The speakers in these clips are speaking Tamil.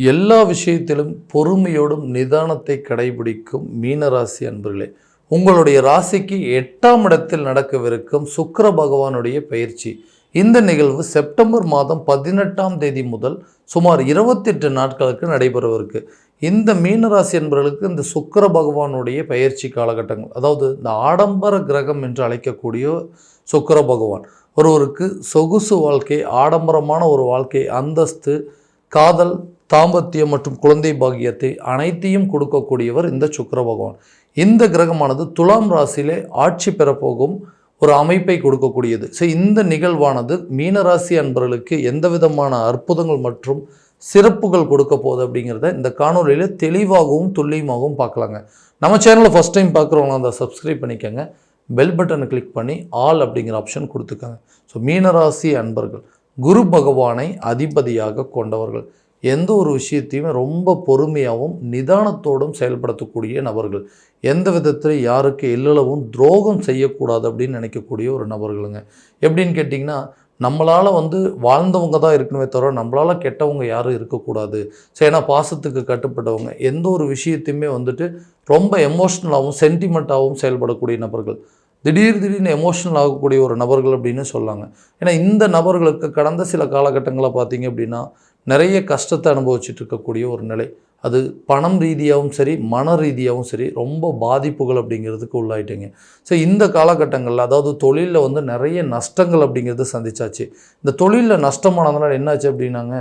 எல்லா விஷயத்திலும் பொறுமையோடும் நிதானத்தை கடைபிடிக்கும் மீனராசி அன்பர்களே உங்களுடைய ராசிக்கு எட்டாம் இடத்தில் நடக்கவிருக்கும் சுக்கர பகவானுடைய பயிற்சி. இந்த நிகழ்வு செப்டம்பர் மாதம் பதினெட்டாம் தேதி முதல் சுமார் இருபத்தெட்டு நாட்களுக்கு நடைபெறவிருக்கு. இந்த மீனராசி என்பவர்களுக்கு இந்த சுக்கர பகவானுடைய பயிற்சி காலகட்டங்கள் அதாவது இந்த ஆடம்பர கிரகம் என்று அழைக்கக்கூடிய சுக்கிர பகவான் ஒருவருக்கு சொகுசு வாழ்க்கை ஆடம்பரமான ஒரு வாழ்க்கை அந்தஸ்து காதல் தாம்பத்தியம் மற்றும் குழந்தை பாக்கியத்தை அனைத்தையும் கொடுக்கக்கூடியவர் இந்த சுக்கர பகவான். இந்த கிரகமானது துலாம் ராசியிலே ஆட்சி பெறப்போகும் ஒரு அமைப்பை கொடுக்கக்கூடியது. ஸோ இந்த நிகழ்வானது மீனராசி அன்பர்களுக்கு எந்த விதமான அற்புதங்கள் மற்றும் சிறப்புகள் கொடுக்க போகுது அப்படிங்கிறத இந்த காணொலியில் தெளிவாகவும் துல்லியமாகவும் பார்க்கலாங்க. நம்ம சேனலை ஃபஸ்ட் டைம் பார்க்குறவங்க அந்த சப்ஸ்கிரைப் பண்ணிக்கோங்க. பெல் பட்டனை கிளிக் பண்ணி ஆல் அப்படிங்கிற ஆப்ஷன் கொடுத்துக்கோங்க. ஸோ மீனராசி அன்பர்கள் குரு பகவானை அதிபதியாக கொண்டவர்கள். எந்த ஒரு விஷயத்தையுமே ரொம்ப பொறுமையாகவும் நிதானத்தோடும் செயல்படுத்தக்கூடிய நபர்கள். எந்த விதத்தில் யாருக்கு எல்லளவும் துரோகம் செய்யக்கூடாது அப்படின்னு நினைக்கக்கூடிய ஒரு நபர்களுங்க. எப்படின்னு கேட்டிங்கன்னா நம்மளால் வந்து வாழ்ந்தவங்க தான் இருக்கணுமே தவிர நம்மளால் கெட்டவங்க யாரும் இருக்கக்கூடாது. ஸோ ஏன்னா பாசத்துக்கு கட்டுப்பட்டவங்க. எந்த ஒரு விஷயத்தையுமே வந்துட்டு ரொம்ப எமோஷ்னலாகவும் சென்டிமெண்ட்டாகவும் செயல்படக்கூடிய நபர்கள். திடீர் திடீர்னு எமோஷனல் ஆகக்கூடிய ஒரு நபர்கள் அப்படின்னு சொல்லாங்க. ஏன்னா இந்த நபர்களுக்கு கடந்த சில காலகட்டங்களில் பார்த்தீங்க அப்படின்னா நிறைய கஷ்டத்தை அனுபவிச்சுட்டு இருக்கக்கூடிய ஒரு நிலை. அது பணம் ரீதியாகவும் சரி மன ரீதியாகவும் சரி ரொம்ப பாதிப்புகள் அப்படிங்கிறதுக்கு உள்ளாயிட்டீங்க. ஸோ இந்த காலகட்டங்களில் அதாவது தொழிலில் வந்து நிறைய நஷ்டங்கள் அப்படிங்கிறது சந்திச்சாச்சு. இந்த தொழிலில் நஷ்டமானதுனால என்னாச்சு அப்படின்னாங்க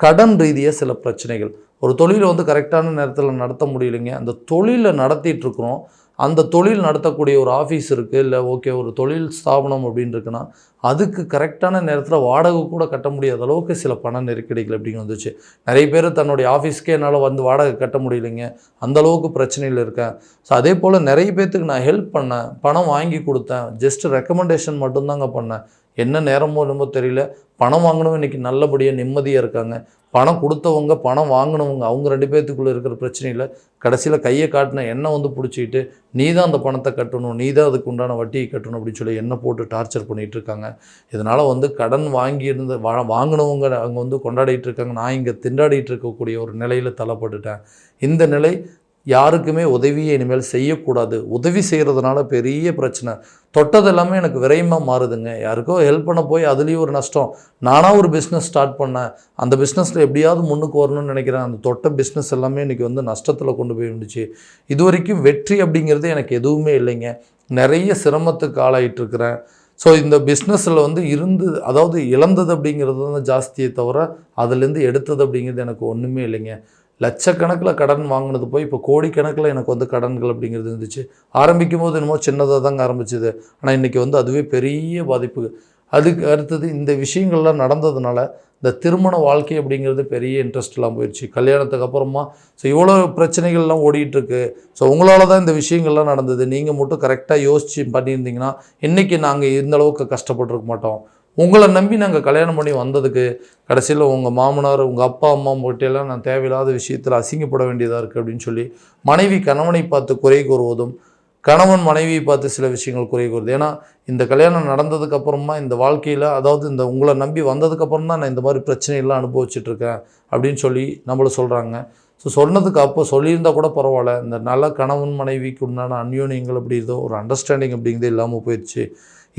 கடன் ரீதியாக சில பிரச்சனைகள். ஒரு தொழிலை வந்து கரெக்டான நேரத்தில் நடத்த முடியலைங்க. அந்த தொழிலை நடத்திட்டு இருக்கிறோம் அந்த தொழில் நடத்தக்கூடிய ஒரு ஆஃபீஸ் இருக்குது இல்லை ஓகே ஒரு தொழில் ஸ்தாபனம் அப்படின்னு இருக்குன்னா அதுக்கு கரெக்டான நேரத்தில் வாடகை கூட கட்ட முடியாத அளவுக்கு சில பண நெருக்கடிகள் அப்படின்னு வந்துச்சு. நிறைய பேர் தன்னுடைய ஆஃபீஸ்க்கே என்னால் வந்து வாடகை கட்ட முடியலைங்க. அந்தளவுக்கு பிரச்சனையில் இருக்கேன். ஸோ அதே போல் நிறைய பேர்த்துக்கு நான் ஹெல்ப் பண்ணேன். பணம் வாங்கி கொடுத்தேன். ஜஸ்ட் ரெக்கமெண்டேஷன் மட்டும்தாங்க பண்ணேன். என்ன நேரமோ என்னமோ தெரியல. பணம் வாங்கினவங்க இன்றைக்கி நல்லபடியாக நிம்மதியாக இருக்காங்க. பணம் கொடுத்தவங்க பணம் வாங்கினவங்க அவங்க ரெண்டு பேர்த்துக்குள்ளே இருக்கிற பிரச்சனையில் கடைசியில் கையை காட்டின எண்ணெய் வந்து பிடிச்சிக்கிட்டு நீ தான் அந்த பணத்தை கட்டணும் நீ தான் அதுக்கு உண்டான வட்டியை கட்டணும் அப்படின்னு சொல்லி எண்ணெய் போட்டு டார்ச்சர் பண்ணிகிட்டு இருக்காங்க. இதனால் வந்து கடன் வாங்கியிருந்த வா வாங்கினவங்க அங்கே வந்து கொண்டாடிட்டு இருக்காங்க. நான் இங்கே திண்டாடிட்டு இருக்கக்கூடிய ஒரு நிலையில் தள்ளப்பட்டுட்டேன். இந்த நிலை யாருக்குமே உதவியை இனிமேல் செய்யக்கூடாது. உதவி செய்கிறதுனால பெரிய பிரச்சனை. தொட்டது எல்லாமே எனக்கு விரயமாக மாறுதுங்க. யாருக்கோ ஹெல்ப் பண்ண போய் அதுலேயும் ஒரு நஷ்டம். நானாக ஒரு பிஸ்னஸ் ஸ்டார்ட் பண்ணேன். அந்த பிஸ்னஸில் எப்படியாவது முன்னுக்கு வரணும்னு நினைக்கிறேன். அந்த தொட்ட பிஸ்னஸ் எல்லாமே இன்றைக்கி வந்து நஷ்டத்தில் கொண்டு போய் இருந்துச்சு இது வரைக்கும் வெற்றி அப்படிங்கிறது எனக்கு எதுவுமே இல்லைங்க. நிறைய சிரமத்துக்கு ஆளாயிட்டுருக்கிறேன் ஸோ இந்த பிஸ்னஸில் வந்து இருந்து அதாவது இழந்தது அப்படிங்கிறது தான் ஜாஸ்தியே தவிர அதுலேருந்து எடுத்தது அப்படிங்கிறது எனக்கு ஒன்றுமே இல்லைங்க. லட்சக்கணக்கில் கடன் வாங்கினது போய் இப்போ கோடிக்கணக்கில் எனக்கு வந்து கடன்கள் அப்படிங்கிறது இருந்துச்சு. ஆரம்பிக்கும் போது என்னமோ சின்னதாக தாங்க ஆரம்பிச்சுது. ஆனால் இன்றைக்கி வந்து அதுவே பெரிய பாதிப்பு. அதுக்கு அடுத்தது இந்த விஷயங்கள்லாம் நடந்ததுனால இந்த திருமண வாழ்க்கை அப்படிங்கிறது பெரிய இன்ட்ரெஸ்ட்லாம் போயிடுச்சு. கல்யாணத்துக்கு அப்புறமா ஸோ இவ்வளோ பிரச்சனைகள்லாம் ஓடிட்டுருக்கு ஸோ உங்களால் தான் இந்த விஷயங்கள்லாம் நடந்தது. நீங்கள் மட்டும் கரெக்டாக யோசித்து பண்ணியிருந்தீங்கன்னா இன்றைக்கி நாங்கள் இந்த அளவுக்கு கஷ்டப்பட்டுருக்க மாட்டோம். உங்களை நம்பி நாங்கள் கல்யாணம் பண்ணி வந்ததுக்கு கடைசியில் உங்கள் மாமனார் உங்கள் அப்பா அம்மா கிட்டையெல்லாம் நான் தேவையில்லாத விஷயத்தில் அசிங்கப்பட வேண்டியதாக இருக்குது அப்படின்னு சொல்லி மனைவி கணவனை பார்த்து குறை கூறுவதும் கணவன் மனைவியை பார்த்து சில விஷயங்கள் குறை கூறுது ஏன்னா இந்த கல்யாணம் நடந்ததுக்கு அப்புறமா இந்த வாழ்க்கையில் அதாவது இந்த உங்களை நம்பி வந்ததுக்கப்புறம் தான் நான் இந்த மாதிரி பிரச்சனையெல்லாம் அனுபவிச்சுட்ருக்கேன் அப்படின்னு சொல்லி நம்மளை சொல்கிறாங்க ஸோ சொன்னதுக்கு அப்போ சொல்லியிருந்தால் கூட பரவாயில்ல. இந்த நல்ல கணவன் மனைவிக்கு உண்டான அந்யோன்யங்கள் அப்படி ஏதோ ஒரு அண்டர்ஸ்டாண்டிங் அப்படிங்கிறது இல்லாமல் போயிடுச்சு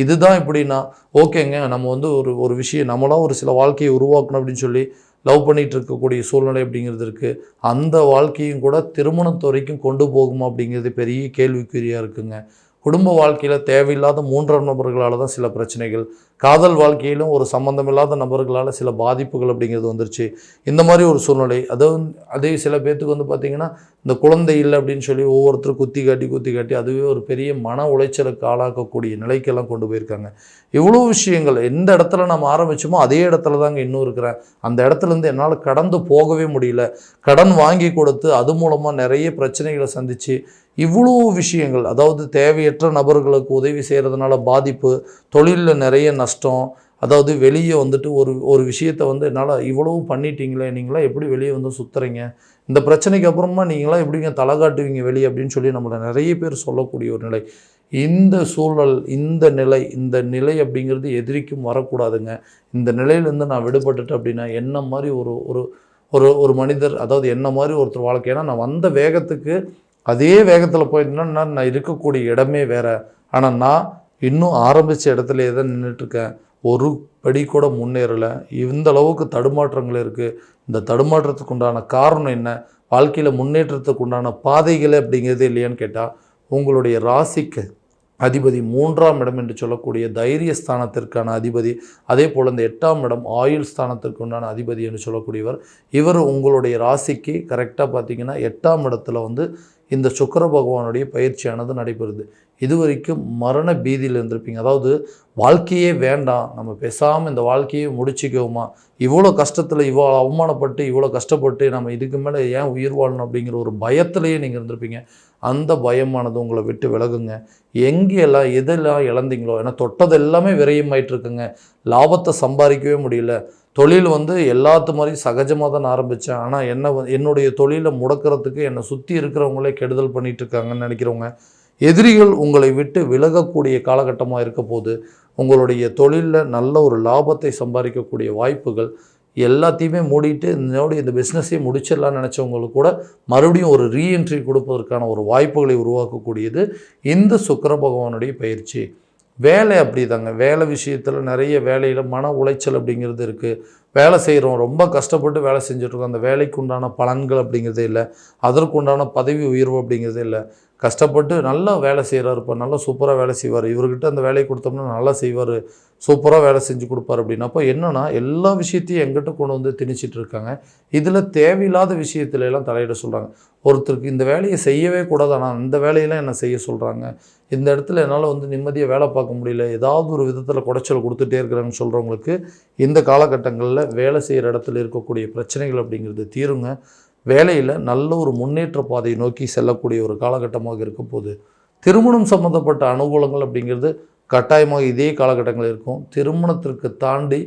இதுதான் எப்படின்னா ஓகேங்க நம்ம வந்து ஒரு ஒரு விஷயம் நம்மளாம் ஒரு சில வாழ்க்கையை உருவாக்கணும் அப்படின்னு சொல்லி லவ் பண்ணிகிட்டு இருக்கக்கூடிய சூழ்நிலை அப்படிங்கிறது இருக்குது அந்த வாழ்க்கையும் கூட திருமணத்து வரைக்கும் கொண்டு போகுமா அப்படிங்கிறது பெரிய கேள்விக்குறியாக இருக்குங்க. குடும்ப வாழ்க்கையில் தேவையில்லாத மூன்றாம் நபர்களால் தான் சில பிரச்சனைகள். காதல் வாழ்க்கையிலும் ஒரு சம்மந்தமில்லாத நபர்களால் சில பாதிப்புகள் அப்படிங்கிறது வந்துருச்சு. இந்த மாதிரி ஒரு சூழ்நிலை. அதுவும் அதே சில பேர்த்துக்கு வந்து பார்த்திங்கன்னா இந்த குழந்தை இல்லை அப்படின்னு சொல்லி ஒவ்வொருத்தரும் குத்தி காட்டி குத்தி காட்டி அதுவே ஒரு பெரிய மன உளைச்சலுக்கு ஆளாக்கக்கூடிய நிலைக்கெல்லாம் கொண்டு போயிருக்காங்க. இவ்வளோ விஷயங்கள் எந்த இடத்துல நம்ம ஆரம்பிச்சோமோ அதே இடத்துல தாங்க இன்னும் இருக்கிறேன். அந்த இடத்துலேருந்து என்னால் கடந்து போகவே முடியல. கடன் வாங்கி கொடுத்து அது மூலமாக நிறைய பிரச்சனைகளை சந்தித்து இவ்வளோ விஷயங்கள் அதாவது தேவையற்ற நபர்களுக்கு உதவி செய்கிறதுனால பாதிப்பு தொழிலில் நிறைய நஷ்டம் அதாவது வெளியே வந்துட்டு ஒரு ஒரு விஷயத்தை வந்து என்னால் இவ்வளோ பண்ணிட்டீங்களே நீங்களாம் எப்படி வெளியே வந்து சுற்றுறீங்க இந்த பிரச்சனைக்கு அப்புறமா நீங்களாம் எப்படிங்க தலை காட்டுவீங்க வெளியே அப்படின்னு சொல்லி நம்மளை நிறைய பேர் சொல்லக்கூடிய ஒரு நிலை. இந்த சூழல் இந்த நிலை இந்த நிலை அப்படிங்கிறது எதிரிக்கும் வரக்கூடாதுங்க. இந்த நிலையிலேருந்து நான் விடுபட்டுட்டேன் அப்படின்னா என்ன மாதிரி ஒரு ஒரு ஒரு ஒரு மனிதர் அதாவது என்ன மாதிரி ஒருத்தர் வாழ்க்கை ஏன்னா நான் வந்த வேகத்துக்கு அதே வேகத்தில் போயிருந்தேன்னா நான் இருக்கக்கூடிய இடமே வேற. ஆனால் நான் இன்னும் ஆரம்பித்த இடத்துலையே தான் நின்றுட்டுருக்கேன் ஒரு படி கூட முன்னேறலை. இந்த அளவுக்கு தடுமாற்றங்கள் இருக்குது இந்த தடுமாற்றத்துக்கு உண்டான காரணம் என்ன? வாழ்க்கையில் முன்னேற்றத்துக்கு உண்டான பாதைகள் அப்படிங்கிறது இல்லையான்னு கேட்டால் உங்களுடைய ராசிக்கு அதிபதி மூன்றாம் இடம் என்று சொல்லக்கூடிய தைரிய ஸ்தானத்திற்கான அதிபதி அதே போல் இந்த எட்டாம் இடம் ஆயுள் ஸ்தானத்திற்கு உண்டான அதிபதி என்று சொல்லக்கூடியவர். இவர் உங்களுடைய ராசிக்கு கரெக்டாக பார்த்தீங்கன்னா எட்டாம் இடத்துல வந்து இந்த சுக்கிர பகவானுடைய பயிற்சியானது நடைபெறுது. இது வரைக்கும் மரண பீதியில் இருந்திருப்பீங்க. அதாவது வாழ்க்கையே வேண்டாம். நம்ம பேசாமல் இந்த வாழ்க்கையை முடிச்சுக்கோமா. இவ்வளோ கஷ்டத்தில் இவ்வளோ அவமானப்பட்டு இவ்வளோ கஷ்டப்பட்டு நம்ம இதுக்கு மேலே ஏன் உயிர் வாழணும் அப்படிங்கிற ஒரு பயத்திலேயே நீங்கள் இருந்திருப்பீங்க. அந்த பயமானது உங்களை விட்டு விலகுங்க. எங்கேயெல்லாம் எதெல்லாம் இழந்தீங்களோ ஏன்னா தொட்டது எல்லாமே விரயமாயிட்டு இருக்குங்க லாபத்தை சம்பாதிக்கவே முடியல. தொழில் வந்து எல்லாத்து மாதிரி சகஜமாக தான் ஆரம்பித்தேன் ஆனால் என்ன என்னுடைய தொழிலை முடக்கிறதுக்கு என்னை சுற்றி இருக்கிறவங்களே கெடுதல் பண்ணிகிட்டு இருக்காங்கன்னு நினைக்கிறவங்க எதிரிகள் உங்களை விட்டு விலகக்கூடிய காலகட்டமாக இருக்க போது உங்களுடைய தொழிலில் நல்ல ஒரு லாபத்தை சம்பாதிக்கக்கூடிய வாய்ப்புகள் எல்லாத்தையுமே மூடிட்டு இதனோட இந்த பிஸ்னஸையும் முடிச்சிடலாம்னு நினச்சவங்களுக்கு கூட மறுபடியும் ஒரு ரீஎன்ட்ரி கொடுப்பதற்கான ஒரு வாய்ப்புகளை உருவாக்கக்கூடியது இந்த சுக்கர பகவானுடைய பயிற்சி. வேலை அப்படி தாங்க வேலை விஷயத்தில் நிறைய வேலையில் மன உளைச்சல் அப்படிங்கிறது இருக்குது வேலை செய்கிறோம் ரொம்ப கஷ்டப்பட்டு வேலை செஞ்சுட்ருக்கோம் அந்த வேலைக்கு உண்டான பலன்கள் அப்படிங்கிறதே இல்லை. அதற்குண்டான பதவி உயர்வு அப்படிங்கிறதே இல்லை. கஷ்டப்பட்டு நல்லா வேலை செய்கிறார் இப்போ நல்லா சூப்பராக வேலை செய்வார். இவர்கிட்ட அந்த வேலையை கொடுத்தோம்னா நல்லா செய்வார். சூப்பராக வேலை செஞ்சு கொடுப்பாரு அப்படின்னப்போ என்னென்னா எல்லா விஷயத்தையும் எங்கிட்ட கொண்டு வந்து திணிச்சிட்டு இருக்காங்க. இதில் தேவையில்லாத விஷயத்துல எல்லாம் தலையிட சொல்கிறாங்க ஒருத்தருக்கு இந்த வேலையை செய்யவே கூடாது ஆனால் இந்த வேலையெல்லாம் என்ன செய்ய சொல்கிறாங்க இந்த இடத்துல என்னால் வந்து நிம்மதியாக வேலை பார்க்க முடியல. ஏதாவது ஒரு விதத்தில் குடைச்சல் கொடுத்துட்டே இருக்கிறாங்கன்னு சொல்கிறவங்களுக்கு இந்த காலகட்டங்களில் வேலை செய்கிற இடத்துல இருக்கக்கூடிய பிரச்சனைகள் அப்படிங்கிறது தீருங்க. வேலையில் நல்ல ஒரு முன்னேற்ற பாதையை நோக்கி செல்லக்கூடிய ஒரு காலகட்டமாக இருக்க போது திருமணம் சம்மந்தப்பட்ட அனுகூலங்கள் அப்படிங்கிறது கட்டாயமாக இதே காலகட்டங்களில் இருக்கும். திருமணத்திற்கு தாண்டி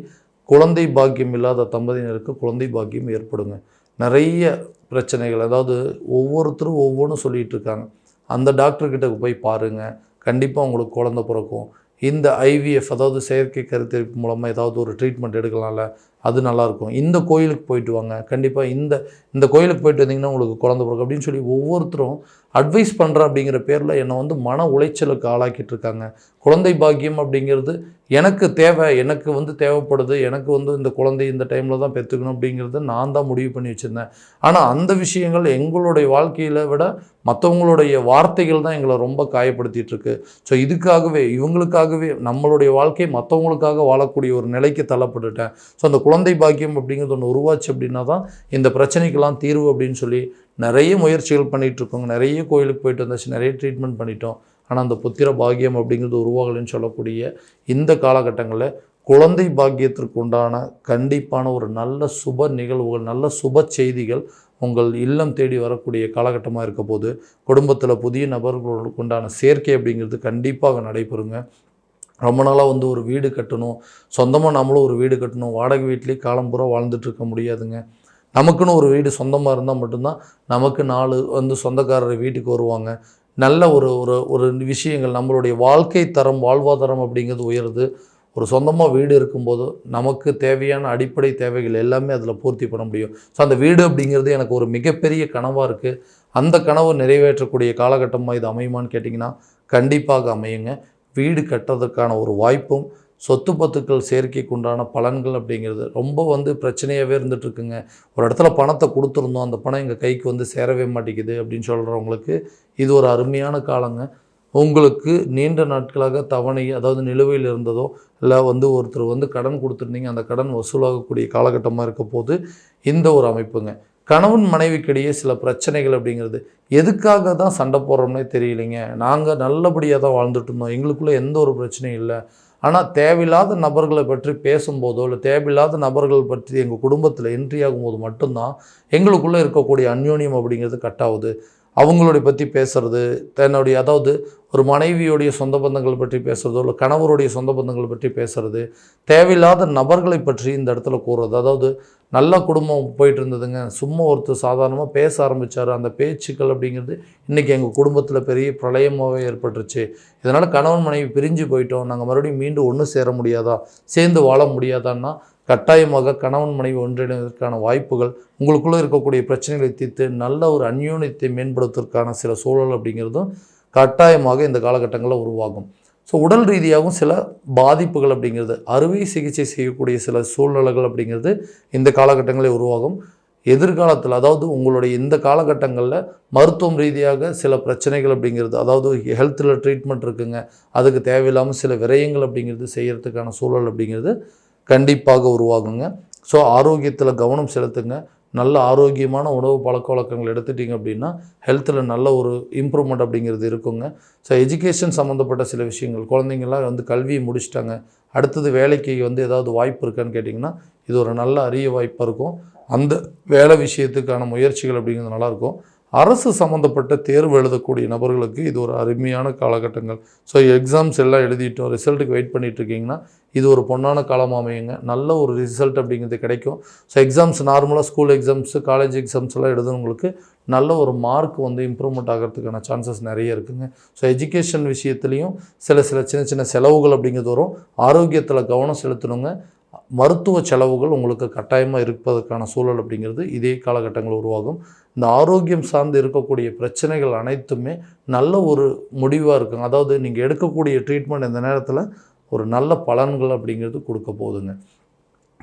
குழந்தை பாக்கியம் இல்லாத தம்பதியினருக்கு குழந்தை பாக்கியம் ஏற்படுங்க. நிறைய பிரச்சனைகள் அதாவது ஒவ்வொருத்தரும் ஒவ்வொன்றும் சொல்லிகிட்டு இருக்காங்க. அந்த டாக்டர்கிட்ட போய் பாருங்கள் கண்டிப்பாக உங்களுக்கு குழந்த பிறக்கும். இந்த ஐவிஎஃப் அதாவது செயற்கை கருத்தரிப்பு மூலமாக ஏதாவது ஒரு ட்ரீட்மெண்ட் எடுக்கலாம்ல. அது நல்லாயிருக்கும். இந்த கோயிலுக்கு போயிட்டு வாங்க. கண்டிப்பாக இந்த இந்த கோயிலுக்கு போயிட்டு வந்தீங்கன்னா உங்களுக்கு குழந்த பிறகு அப்படின்னு சொல்லி ஒவ்வொருத்தரும் அட்வைஸ் பண்ணுற அப்படிங்கிற பேரில் என்னை வந்து மன உளைச்சலுக்கு ஆளாக்கிட்டு இருக்காங்க. குழந்தை பாக்கியம் அப்படிங்கிறது எனக்கு தேவை எனக்கு வந்து தேவைப்படுது எனக்கு வந்து இந்த குழந்தை இந்த டைமில் தான் பெற்றுக்கணும் அப்படிங்கிறத நான் தான் முடிவு பண்ணி வச்சுருந்தேன். ஆனால் அந்த விஷயங்கள் எங்களுடைய வாழ்க்கையில் விட மற்றவங்களுடைய வார்த்தைகள் தான் எங்களை ரொம்ப காயப்படுத்திகிட்ருக்கு ஸோ இதுக்காகவே இவங்களுக்காகவே நம்மளுடைய வாழ்க்கை மற்றவங்களுக்காக வாழக்கூடிய ஒரு நிலைக்கு தள்ளப்பட்டுட்டேன். ஸோ அந்த குழந்தை குழந்தை பாக்கியம் அப்படிங்கிறது ஒன்று உருவாச்சு அப்படின்னா தான் இந்த பிரச்சனைக்கெல்லாம் தீர்வு அப்படின்னு சொல்லி நிறைய முயற்சிகள் பண்ணிகிட்ருக்கோங்க நிறைய கோயிலுக்கு போயிட்டு வந்தாச்சு நிறைய ட்ரீட்மெண்ட் பண்ணிட்டோம். ஆனால் அந்த புத்திர பாக்கியம் அப்படிங்கிறது உருவாகலைன்னு சொல்லக்கூடிய இந்த காலகட்டங்களில் குழந்தை பாக்கியத்திற்கு உண்டான கண்டிப்பான ஒரு நல்ல சுப நிகழ்வுகள் நல்ல சுப செய்திகள் உங்கள் இல்லம் தேடி வரக்கூடிய காலகட்டமாக இருக்க போது குடும்பத்தில் புதிய நபர்களுக்கு உண்டான சேர்க்கை அப்படிங்கிறது கண்டிப்பாக நடைபெறுங்க. ரொம்ப நாளாக வந்து ஒரு வீடு கட்டணும். சொந்தமாக நம்மளும் ஒரு வீடு கட்டணும். வாடகை வீட்லேயே காலம்புறா வாழ்ந்துட்டுருக்க முடியாதுங்க. நமக்குன்னு ஒரு வீடு சொந்தமாக இருந்தால் மட்டும்தான் நமக்கு நாலு வந்து சொந்தக்காரர் வீட்டுக்கு வருவாங்க. நல்ல ஒரு ஒரு ஒரு விஷயங்கள். நம்மளுடைய வாழ்க்கை தரம் வாழ்வாதாரம் அப்படிங்கிறது உயருது. ஒரு சொந்தமாக வீடு இருக்கும்போது நமக்கு தேவையான அடிப்படை தேவைகள் எல்லாமே அதில் பூர்த்தி பண்ண முடியும். ஸோ அந்த வீடு அப்படிங்கிறது எனக்கு ஒரு மிகப்பெரிய கனவாக இருக்குது அந்த கனவு நிறைவேற்றக்கூடிய காலகட்டமாக இது அமையுமான்னு கேட்டிங்கன்னா கண்டிப்பாக அமையுங்க. வீடு கட்டுறதுக்கான ஒரு வாய்ப்பும் சொத்து பத்துக்கள் சேர்க்கைக்கு உண்டான பலன்கள் அப்படிங்கிறது ரொம்ப வந்து பிரச்சனையாகவே இருந்துகிட்ருக்குங்க ஒரு இடத்துல பணத்தை கொடுத்துருந்தோம் அந்த பணம் எங்கள் கைக்கு வந்து சேரவே மாட்டேங்குது அப்படின்னு சொல்கிறவங்களுக்கு இது ஒரு அருமையான காலங்க. உங்களுக்கு நீண்ட நாட்களாக தவணை அதாவது நிலுவையில் இருந்ததோ இல்லை வந்து ஒருத்தர் வந்து கடன் கொடுத்துருந்தீங்க அந்த கடன் வசூலாகக்கூடிய காலகட்டமாக இருக்க போது இந்த ஒரு அமைப்புங்க. கணவன் மனைவிக்கிடையே சில பிரச்சனைகள் அப்படிங்கிறது. எதுக்காக தான் சண்டை போடுறோம்னே தெரியலைங்க. நாங்கள் நல்லபடியாக தான் வாழ்ந்துட்டு இருந்தோம். எங்களுக்குள்ளே எந்த ஒரு பிரச்சனையும் இல்லை. ஆனால் தேவையில்லாத நபர்களை பற்றி பேசும்போதோ இல்லை தேவையில்லாத நபர்கள் பற்றி எங்கள் குடும்பத்தில் என்ட்ரி ஆகும்போது மட்டும்தான் எங்களுக்குள்ளே இருக்கக்கூடிய அந்யோன்யம் அப்படிங்கிறது கட் ஆகுது. அவங்களுடைய பற்றி பேசுறது தன்னுடைய அதாவது ஒரு மனைவியுடைய சொந்த பந்தங்கள் பற்றி பேசுறதோ இல்லை கணவருடைய சொந்த பந்தங்கள் பற்றி பேசுறது தேவையில்லாத நபர்களை பற்றி இந்த இடத்துல கூறுறது. அதாவது நல்ல குடும்பம் போயிட்டு இருந்ததுங்க. சும்மா ஒருத்தர் சாதாரணமாக பேச ஆரம்பித்தார் அந்த பேச்சுக்கள் அப்படிங்கிறது இன்றைக்கி எங்கள் குடும்பத்தில் பெரிய பிரளயமாகவே ஏற்பட்டுருச்சு. இதனால் கணவன் மனைவி பிரிஞ்சு போயிட்டோம். நாங்கள் மறுபடியும் மீண்டும் ஒன்று சேர முடியாதா? சேர்ந்து வாழ முடியாதான்னா கட்டாயமாக கணவன் மனைவி ஒன்றிணைவதற்கான வாய்ப்புகள் உங்களுக்குள்ளே இருக்கக்கூடிய பிரச்சனைகளை தீர்த்து நல்ல ஒரு அந்யோன்யத்தை மேம்படுத்துவதற்கான சில சூழல் அப்படிங்கிறதும் கட்டாயமாக இந்த காலகட்டங்களில் உருவாகும். ஸோ உடல் ரீதியாகவும் சில பாதிப்புகள் அப்படிங்கிறது அறுவை சிகிச்சை செய்யக்கூடிய சில சூழ்நிலைகள் அப்படிங்கிறது இந்த காலகட்டங்களில் உருவாகும். எதிர்காலத்தில் அதாவது உங்களுடைய இந்த காலகட்டங்களில் மருத்துவம் ரீதியாக சில பிரச்சனைகள் அப்படிங்கிறது அதாவது ஹெல்த்தில் ட்ரீட்மெண்ட் இருக்குங்க அதுக்கு தேவையில்லாமல் சில விரயங்கள் அப்படிங்கிறது செய்கிறதுக்கான சூழல் அப்படிங்கிறது கண்டிப்பாக உருவாகுங்க. ஸோ ஆரோக்கியத்தில் கவனம் செலுத்துங்க. நல்ல ஆரோக்கியமான உணவு பழக்க வழக்கங்கள் எடுத்துட்டீங்க அப்படின்னா ஹெல்த்தில் நல்ல ஒரு இம்ப்ரூவ்மெண்ட் அப்படிங்கிறது இருக்குங்க. ஸோ எஜுகேஷன் சம்மந்தப்பட்ட சில விஷயங்கள். குழந்தைங்கள்லாம் வந்து கல்வியை முடிச்சிட்டாங்க. அடுத்தது வேலைக்கு வந்து ஏதாவது வாய்ப்பு இருக்கான்னு கேட்டிங்கன்னா இது ஒரு நல்ல அரிய வாய்ப்பாக இருக்கும். அந்த வேலை விஷயத்துக்கான முயற்சிகள் அப்படிங்கிறது நல்லாயிருக்கும். அரசு சம்மந்தப்பட்ட தேர்வு எழுதக்கூடிய நபர்களுக்கு இது ஒரு அருமையான காலகட்டங்கள். ஸோ எக்ஸாம்ஸ் எல்லாம் எழுதிட்டோம். ரிசல்ட்டுக்கு வெயிட் பண்ணிகிட்டு இருக்கீங்கன்னா இது ஒரு பொன்னான காலமாக அமையுங்க. நல்ல ஒரு ரிசல்ட் அப்படிங்கிறது கிடைக்கும். ஸோ எக்ஸாம்ஸ் நார்மலாக ஸ்கூல் எக்ஸாம்ஸு காலேஜ் எக்ஸாம்ஸ் எல்லாம் எழுதுனவங்களுக்கு நல்ல ஒரு மார்க் வந்து இம்ப்ரூவ்மெண்ட் ஆகிறதுக்கான சான்சஸ் நிறைய இருக்குங்க. ஸோ எஜுகேஷன் விஷயத்துலேயும் சில சில சின்ன சின்ன செலவுகள் அப்படிங்கிறது வரும். ஆரோக்கியத்தில் கவனம் செலுத்தணுங்க. மருத்துவ செலவுகள் உங்களுக்கு கட்டாயமாக இருப்பதற்கான சூழல் அப்படிங்கிறது இதே காலகட்டங்கள் உருவாகும். இந்த ஆரோக்கியம் சார்ந்து இருக்கக்கூடிய பிரச்சனைகள் அனைத்துமே நல்ல ஒரு முடிவாக இருக்குங்க அதாவது நீங்கள் எடுக்கக்கூடிய ட்ரீட்மெண்ட் இந்த நேரத்தில் ஒரு நல்ல பலன்கள் அப்படிங்கிறது கொடுக்க போகுதுங்க.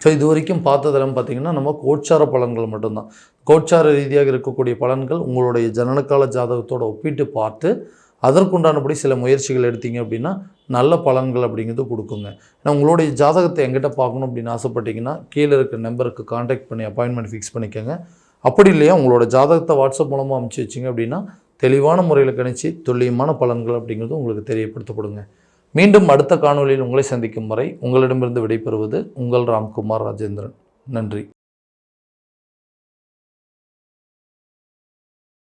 ஸோ இது வரைக்கும் பார்த்ததெல்லாம் பார்த்தீங்கன்னா நம்ம கோச்சார பலன்கள் மட்டும்தான். கோச்சார ரீதியாக இருக்கக்கூடிய பலன்கள் உங்களுடைய ஜனனகால ஜாதகத்தோட ஒப்பிட்டு பார்த்து அதற்குண்டானபடி சில முயற்சிகள் எடுத்தீங்க அப்படின்னா நல்ல பலன்கள் அப்படிங்கிறது கொடுக்குங்க. ஏன்னா உங்களுடைய ஜாதகத்தை எங்கிட்ட பார்க்கணும் அப்படின்னு ஆசைப்பட்டீங்கன்னா கீழே இருக்க நம்பருக்கு காண்டாக்ட் பண்ணி அப்பாயின்மெண்ட் ஃபிக்ஸ் பண்ணிக்கோங்க. அப்படி இல்லையா உங்களோட ஜாதகத்தை வாட்ஸ்அப் மூலமாக அமுச்சு வச்சிங்க அப்படின்னா தெளிவான முறையில் கணிச்சு துல்லியமான பலன்கள் அப்படிங்கிறது உங்களுக்கு தெரியப்படுத்தப்படுங்க. மீண்டும் அடுத்த காணொலியில் உங்களை சந்திக்கும் வரை உங்களிடமிருந்து விடைபெறுவது உங்கள் ராம்குமார் ராஜேந்திரன். நன்றி.